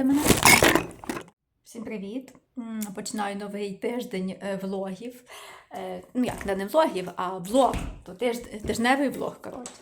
Вітайте мене. Всім привіт! Починаю новий тиждень е, влогів. Е, Ну як, не влогів, а влог. То тиж- тижневий влог, коротше.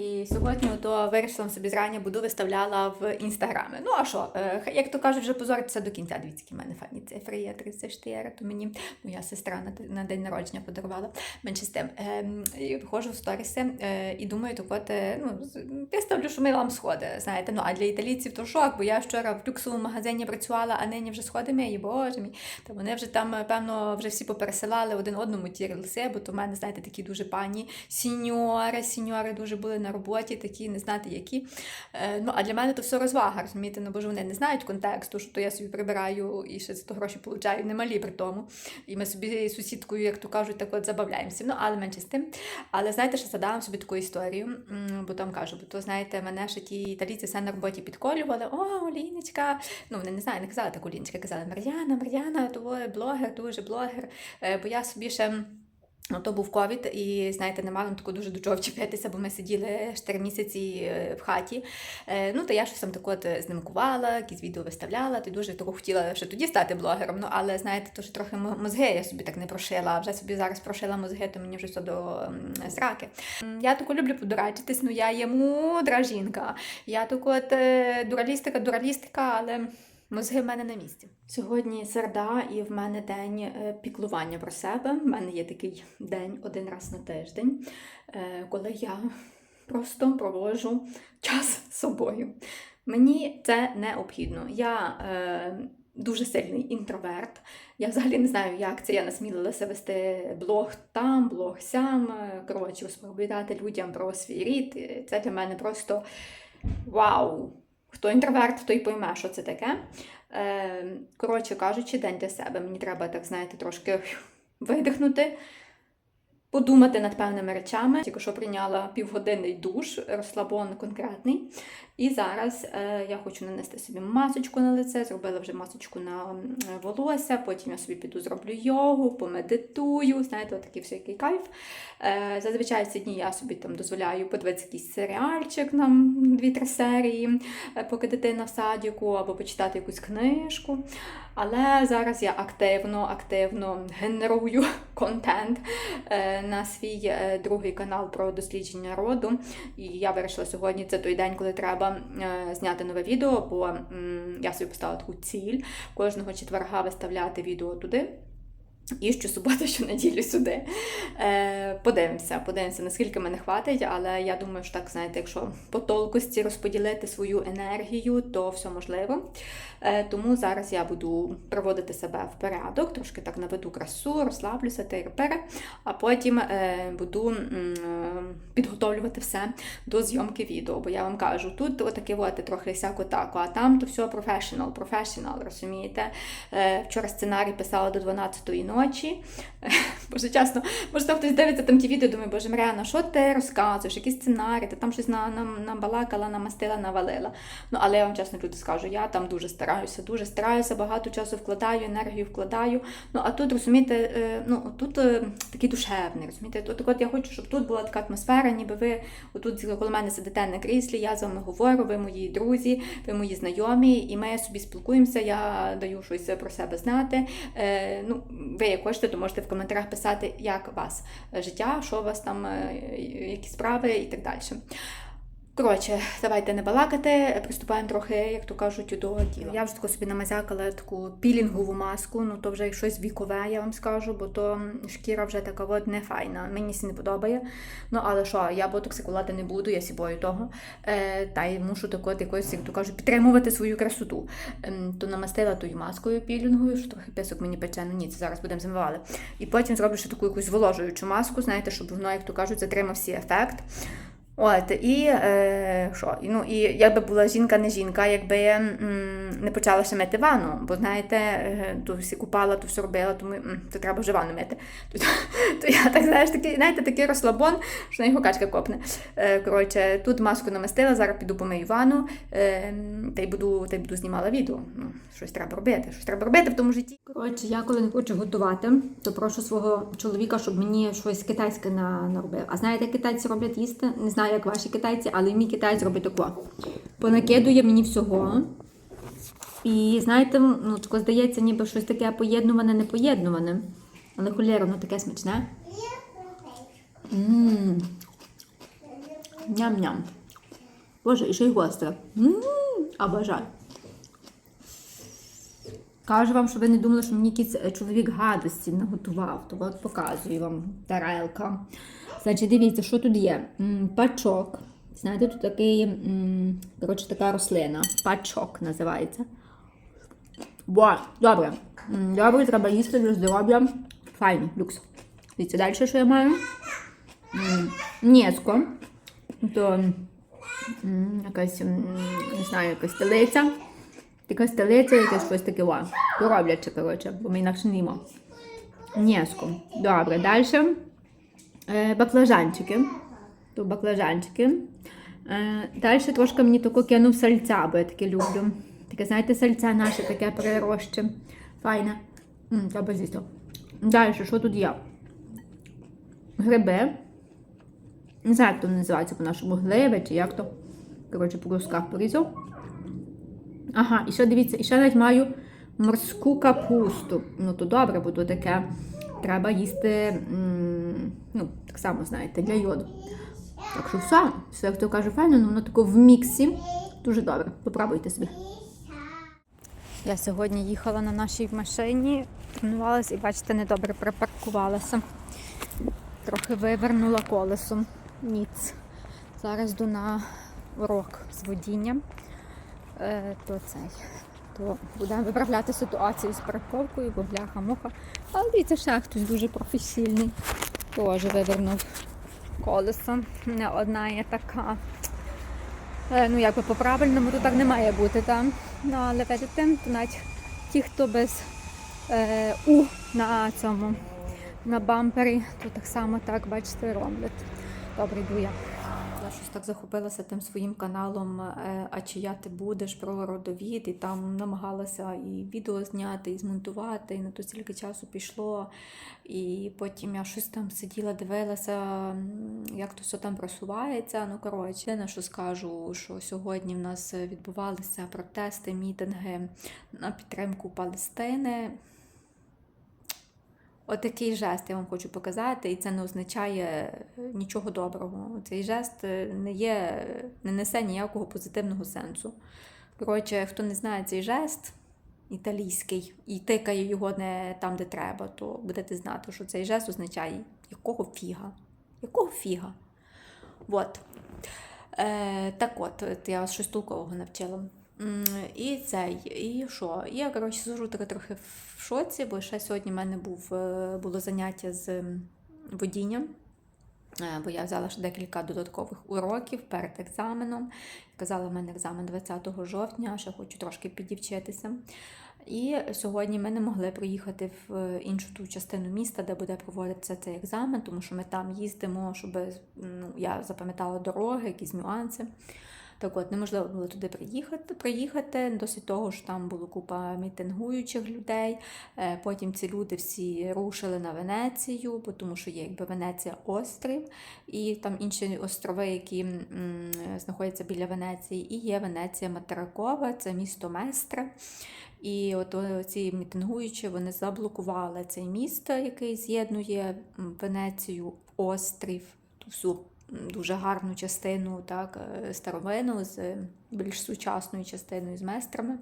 І сьогодні то вирішила собі зрання буду виставляла в інстаграмі. Ну а що, е, як то кажуть, вже позоритися до кінця. Дивіться, які в мене фані цифри є 34, то мені моя сестра на, на день народження подарувала. Менше з тим. Ем, і виходжу в сторіси е, і думаю, так от, е, ну, з- виставлю, що ми сходи. Знаєте, ну а для італійців то шок, бо я вчора в люксовому магазині працювала, а нині вже сходи мої, боже мій. Та вони вже там, певно, вже всі попересилали один одному ті рілси, бо то в мене, знаєте, такі дуже пані сіньори, сіньори дуже були на роботі, такі, не знати які. Е, ну, а для мене то все розвага, розумієте, ну бо ж вони не знають контексту, що то я собі прибираю і ще за то гроші получаю немалі при тому. І ми собі з сусідкою, як то кажуть, так от забавляємося. Ну, але менше з тим. Але знаєте, що задала собі таку історію, бо там кажу, бо то знаєте, мене ще ті італійці все на роботі підколювали. О, Оліночка. Ну, вони не знаю, не казали так Оліночка, казали Мар'яна, Мар'яна, то блогер, дуже блогер. Е, Бо я собі ще. Ну, то був ковід, і знаєте, не мала тако дуже до чого вчепитися, бо ми сиділи 4 місяці е, в хаті. Е, Ну, то я щось там так от знімкувала, якісь відео виставляла, то дуже того хотіла ще тоді стати блогером. Ну, але знаєте, то що трохи мозги я собі так не прошила, вже собі зараз прошила мозги, то мені вже все до сраки. Я тако люблю подурачитись, ну я є мудра жінка. Я так от е, дуралістика, дуралістика, але. Мозги в мене на місці. Сьогодні середа, і в мене день е, піклування про себе. У мене є такий день один раз на тиждень, е, коли я просто проводжу час з собою. Мені це необхідно. Я е, дуже сильний інтроверт. Я взагалі не знаю, як це я насмілилася вести блог там, блог сям. е, Коротше, розповідати людям про свій рід. Це для мене просто вау! Хто інтроверт, той пойме, що це таке. Е, коротше кажучи, день для себе. Мені треба, так знаєте, трошки видихнути, подумати над певними речами. Тільки що прийняла півгодинний душ, розслабон конкретний. І зараз е, я хочу нанести собі масочку на лице, зробила вже масочку на волосся, потім я собі піду зроблю йогу, помедитую, знаєте, отакий всякий кайф. Е, зазвичай в ці дні я собі там дозволяю подивитися якийсь серіальчик на 2-3 серії, е, поки дитина в садіку, або почитати якусь книжку. Але зараз я активно, активно генерую контент е, на свій е, другий канал про дослідження роду. І я вирішила сьогодні, це той день, коли треба е, зняти нове відео, бо я собі поставила таку ціль кожного четверга виставляти відео туди. І щосуботу, щонеділю сюди. Е, подивимося, подивимося, наскільки мене хватить, але я думаю, що так, знаєте, якщо по толкості розподілити свою енергію, то все можливо. Е, тому зараз я буду приводити себе в порядок, трошки так наведу красу, розслаблюся, тири-пири, а потім е, буду е, підготовлювати все до зйомки відео. Бо я вам кажу, тут отаке от трохи сяко тако, а там то все професіонал, професіонал, розумієте? Е, вчора сценарій писала до 12-ї ночі ночі. Боже, чесно, там хтось дивиться там ті відео, думає, боже, Маріана, що ти розказуєш, які сценарії, ти там щось на, нам, набалакала, намастила, навалила. Ну, але я вам чесно люди скажу, я там дуже стараюся, дуже стараюся, багато часу вкладаю, енергію вкладаю. Ну, а тут, розумієте, е, ну, тут е, такий душевний, розумієте, тут, от я хочу, щоб тут була така атмосфера, ніби ви отут коло мене сидите на кріслі, я з вами говорю, ви мої друзі, ви мої знайомі, і ми собі спілкуємося, я даю щось про себе знати. Е, ну, ви як хочете, то можете в коментарях писати, як у вас життя, що у вас там, е, які справи і так далі. Коротше, давайте не балакати, приступаємо трохи, як то кажуть, до діла. Я вже тако собі намазякала таку пілінгову маску, ну то вже щось вікове, я вам скажу, бо то шкіра вже така от не файна. Мені сі не подобає. Ну але що, я ботоксикувати не буду, я сібою того. Е, та й мушу так от якось, як то кажуть, підтримувати свою красоту. Ем, то намастила тою маскою пілінговою, що трохи писок мені пече, ну ні, це зараз будемо змивали. І потім зроблю ще таку якусь зволожуючу маску, знаєте, щоб воно, як то кажуть, затримав всі ефект. От, і е, що? Ну, і я би була жінка, не жінка, якби м, не почала ще мити ванну, бо знаєте, е, то всі купала, то все робила, то, ми, м, то треба вже ванну мити. То, то я так знаєш, такий, знаєте, такий розслабон, що на його качка копне. Е, коротше, тут маску намастила, зараз піду помию ванну, е, та й буду, та й буду знімала відео. Ну, щось треба робити, щось треба робити в тому житті. Коротше, я коли не хочу готувати, то прошу свого чоловіка, щоб мені щось китайське на, наробив. А знаєте, китайці роблять їсти? Не знаю, як ваші китайці, але мій китаєць робить тако. Понакидує мені всього. І знаєте, ну, здається, ніби щось таке поєднуване, непоєднуване. Але холєра, воно таке смачне. Ням-ням. Боже, і ще й гостре. Ммм, обожаю. Кажу вам, щоб ви не думали, що мені якийсь е, чоловік гадості наготував. То от показую вам тарелка. Значить, дивіться, що тут є. Пачок. Знаєте, тут такий, коротше, така рослина. Пачок називається. Бо, добре. Добре, треба їсти для здоров'я. Файно, люкс. Дивіться, далі що я маю? Нєско. То якась, не знаю, якась телиця. Така стелиця, якесь щось таке. Робляче, коротше, бо ми інакше не їмо. Нєско. Добре, далі. Е, баклажанчики. Тут баклажанчики. Е, далі трошки мені таку кинув сальця, бо я таке люблю. Таке, знаєте, сальця наше таке перероще. Файне. Треба з'їсти. Далі, що тут є? Гриби. Не знаю, як то називається по-нашому гливи чи як то. Коротше, по кусках порізав. Ага, і ще дивіться, і ще навіть маю морську капусту. Ну, то добре, бо то таке треба їсти, ну, так само, знаєте, для йоду. Так що все, все, як то каже, файно, ну воно тако в міксі. Дуже добре. Попробуйте собі. Я сьогодні їхала на нашій машині, тренувалася і, бачите, недобре припаркувалася. Трохи вивернула колесом. Ніц. Зараз йду на урок з водінням. Е, то цей. То будемо виправляти ситуацію з парковкою, бо бляха-муха. Але дивіться, ще хтось дуже професійний. Теж вивернув колесо. Не одна є така. Е, ну, якби по-правильному, то так не має бути там. Ну, але видите, навіть ті, хто без е, У на цьому на бампері, то так само так, бачите, роблять. Добре, йду я. Щось так захопилася тим своїм каналом е, А чия ти будеш про родовід, і там намагалася і відео зняти, і змонтувати, і на то стільки часу пішло. І потім я щось там сиділа, дивилася, як то все там просувається. Ну, коротше, на що скажу, що сьогодні в нас відбувалися протести, мітинги на підтримку Палестини. Отакий жест я вам хочу показати, і це не означає е, нічого доброго. Цей жест е, не є, не несе ніякого позитивного сенсу. Коротше, хто не знає цей жест італійський і тикає його не там, де треба, то будете знати, що цей жест означає якого фіга. Якого фіга? От. Е, так от, от я вас щось толкового навчила. І цей, і що? Я, коротше, сижу таки трохи в шоці, бо ще сьогодні в мене був, е, було заняття з водінням. Е, Бо я взяла ще декілька додаткових уроків перед екзаменом. Казала, в мене екзамен 20 жовтня, ще хочу трошки підівчитися. І сьогодні ми не могли приїхати в іншу ту частину міста, де буде проводитися цей екзамен, тому що ми там їздимо, щоб ну, я запам'ятала дороги, якісь нюанси. Так от, неможливо було туди приїхати, приїхати. Досить того, що там було купа мітингуючих людей. Е, Потім ці люди всі рушили на Венецію, бо тому що є якби Венеція острів, і там інші острови, які м, знаходяться біля Венеції, і є Венеція Материкова, це місто Местре. І от ці мітингуючі вони заблокували цей міст, який з'єднує Венецію, острів, ту всю дуже гарну частину, так, е, старовину з е, більш сучасною частиною з местрами.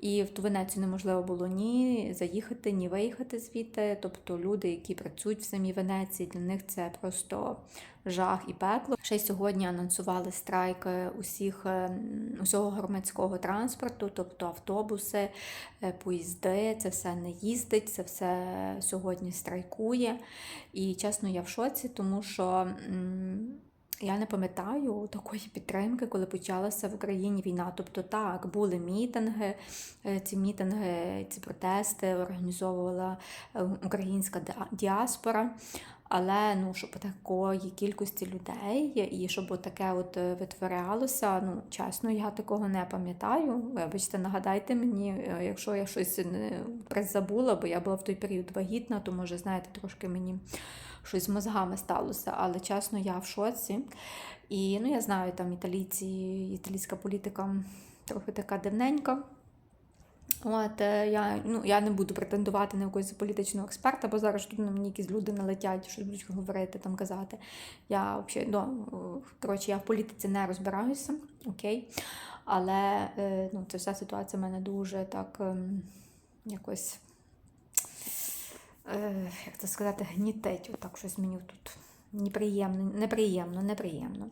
І в ту Венецію неможливо було ні заїхати, ні виїхати звідти. Тобто люди, які працюють в самій Венеції, для них це просто жах і пекло. Ще й сьогодні анонсували страйк усіх е, усього громадського транспорту, тобто автобуси, е, поїзди, це все не їздить, це все сьогодні страйкує. І чесно, я в шоці, тому що. Я не пам'ятаю такої підтримки, коли почалася в Україні війна. Тобто, так, були мітинги, е, ці мітинги, ці протести організовувала е, українська діаспора. Але ну, щоб такої кількості людей і щоб таке от е, витворялося, ну чесно, я такого не пам'ятаю. Вибачте, нагадайте мені, якщо я щось призабула, бо я була в той період вагітна, то може, знаєте, трошки мені щось з мозгами сталося, але чесно, я в шоці. І ну, я знаю, там італійці, італійська політика трохи така дивненька. От е, я, ну, я не буду претендувати на якогось політичного експерта, бо зараз тут на мені якісь люди налетять, що будуть говорити, там казати. Я взагалі, ну, коротше, я в політиці не розбираюся, окей. Але е, ну, ця вся ситуація в мене дуже так ем, якось, як це сказати, гнітить. Отак щось мені тут неприємно, неприємно, неприємно.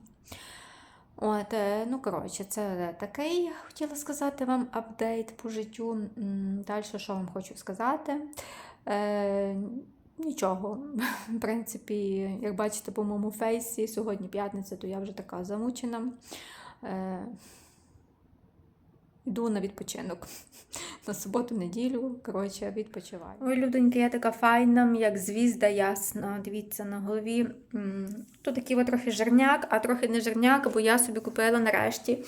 От, е, ну, коротше, це такий, хотіла сказати вам апдейт по життю. Далі, що вам хочу сказати? Е, нічого. В принципі, як бачите по моєму фейсі, сьогодні п'ятниця, то я вже така замучена. Е, Йду на відпочинок. На суботу-неділю, коротше, відпочиваю. Ой, людоньки, я така файна, як звізда ясна. Дивіться, на голові. Тут такий от трохи жирняк, а трохи не жирняк, бо я собі купила нарешті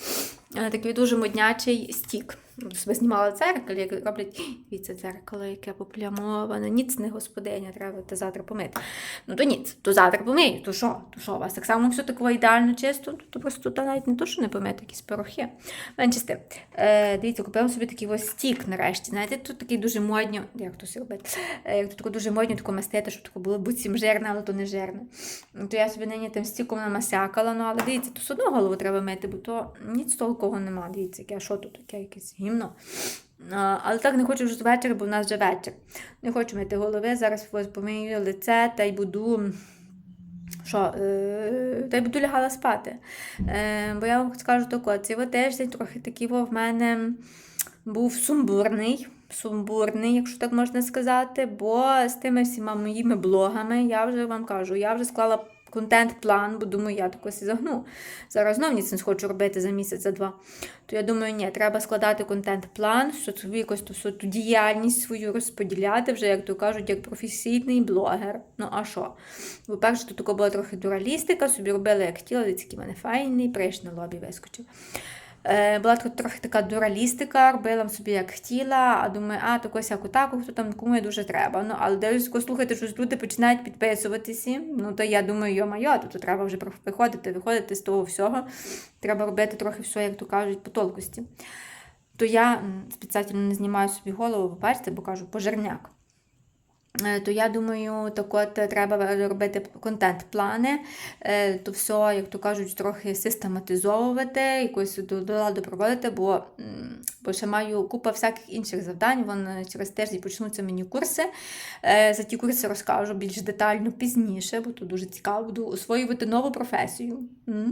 е, такий дуже моднячий стік. Себе знімала дзеркало, як роблять дивіться, дзеркало, яке поплямоване. Ніц не господиня, треба те завтра помити. Ну то ніц, то завтра помию, то що? То що у вас так само все таке ідеально чисто, то, то просто та навіть не то, що не помити, якісь порохи. Менше з. Е, дивіться, купила собі такий ось стік нарешті. Знаєте, тут такий дуже модні, як то все робити, е, як тут дуже модні таке мастити, щоб таке було буцім жирне, але то не жирне. Ну, То я собі нині тим стіком намасякала, ну але дивіться, то все одно голову треба мити, бо то ніц толкового нема. Дивіться, яке, що тут таке, якесь гімно. Але так не хочу вже з вечора, бо в нас вже вечір. Не хочу мити голови, зараз помию лице та й буду. Що, е, та й буду лягала спати. Е, бо я вам скажу тако, цей тиждень трохи такий в мене був сумбурний. Сумбурний, якщо так можна сказати, бо з тими всіма моїми блогами я вже вам кажу, я вже склала контент-план, бо думаю, я такось загну. Зараз знов ніц не хочу робити за місяць, за два. То я думаю, ні, треба складати контент-план, якось ту всю ту діяльність свою розподіляти, вже, як то кажуть, як професійний блогер. Ну а що? По-перше, тут була трохи дуралістика, собі робила, як хотіла, такий мене файний, приш на лобі вискочив. Е, Була трохи така дуралістика, робила собі як хотіла, а думаю, а таку сяку таку, хто там кому дуже треба. Ну, але дивлюсь, слухайте, що люди починають підписуватися. Ну, то я думаю, йо-майо, то треба вже виходити, виходити з того всього. Треба робити трохи все, як то кажуть, по толкості. То я спеціально не знімаю собі голову, бачите, бо кажу, пожирняк. Е, То я думаю, так от треба робити контент-плани, е, то все, як то кажуть, трохи систематизовувати, якось до до ладу проводити, бо, бо ще маю купа всяких інших завдань. Вон е, через тиждень почнуться мені курси. Е, За ті курси розкажу більш детально пізніше, бо тут дуже цікаво буду освоювати нову професію.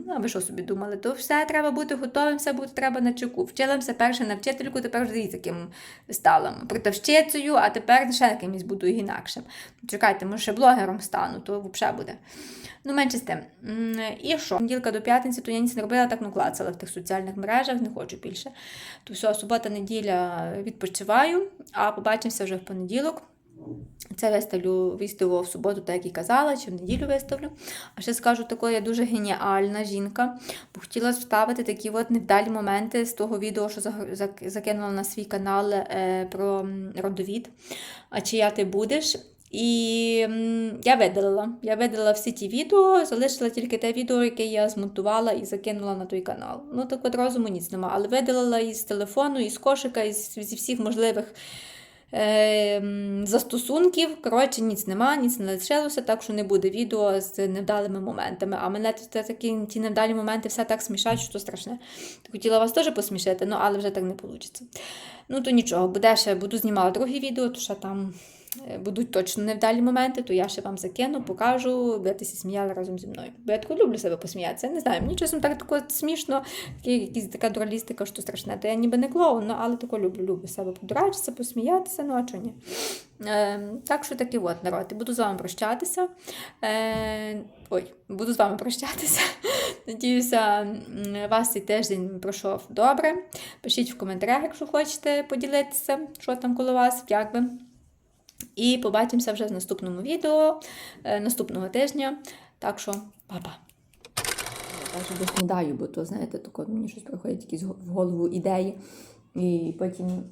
А ви що собі думали? То все треба бути готовим, все буде треба на чеку. Вчилася перше на вчительку, тепер вже дивіться, ким стала. Продавщицею, а тепер ще кимось буду інакшим. Чекайте, може ще блогером стану, то взагалі буде. Ну, менше з тим. І що? Неділка до п'ятниці, то я ніч не робила, так ну клацала в тих соціальних мережах, не хочу більше. То все, субота, неділя відпочиваю, а побачимося вже в понеділок. Це виставлю виставу в суботу, так як і казала, чи в неділю виставлю. А ще скажу таке, я дуже геніальна жінка, бо хотіла вставити такі от невдалі моменти з того відео, що закинула на свій канал е, про родовід. А чия ти будеш? І я видалила. Я видалила всі ті відео, залишила тільки те відео, яке я змонтувала і закинула на той канал. Ну так от розуму ніц нема. Але видалила із телефону, із кошика, із, зі всіх можливих застосунків. Коротше, ніц нема, ніц не лишилося, так що не буде відео з невдалими моментами. А мене такі ті невдалі моменти все так смішать, що страшне. Хотіла вас теж посмішити, ну але вже так не вийде. Ну то нічого, буде ще буду знімала друге відео, то ще там будуть точно невдалі моменти, то я ще вам закину, покажу, будете сміяли разом зі мною. Бо я тако люблю себе посміятися. Не знаю, мені часом так тако смішно, такі- якась така дуралістика, що страшне. То я ніби не клоун, ну, але тако люблю, люблю себе подурачитися, посміятися, ну а чого ні. Е, так що таки от, народ, буду з вами прощатися. Е, ой, буду з вами прощатися. Надіюся, вас цей тиждень пройшов добре. Пишіть в коментарях, якщо хочете поділитися, що там коло вас, як би. І побачимося вже в наступному відео е, наступного тижня. Так що, па-па. Я доснідаю, бо то, знаєте, тако мені щось приходять якісь в голову ідеї. І потім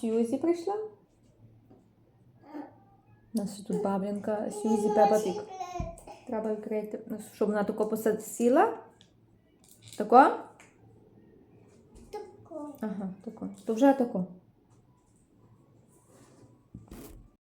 Сьюзі прийшла. У нас тут баблянка Сьюзі Пепа Пік. Треба відкрити, ну, щоб вона тако посад сіла. Тако? Тако. Ага, тако. То вже тако.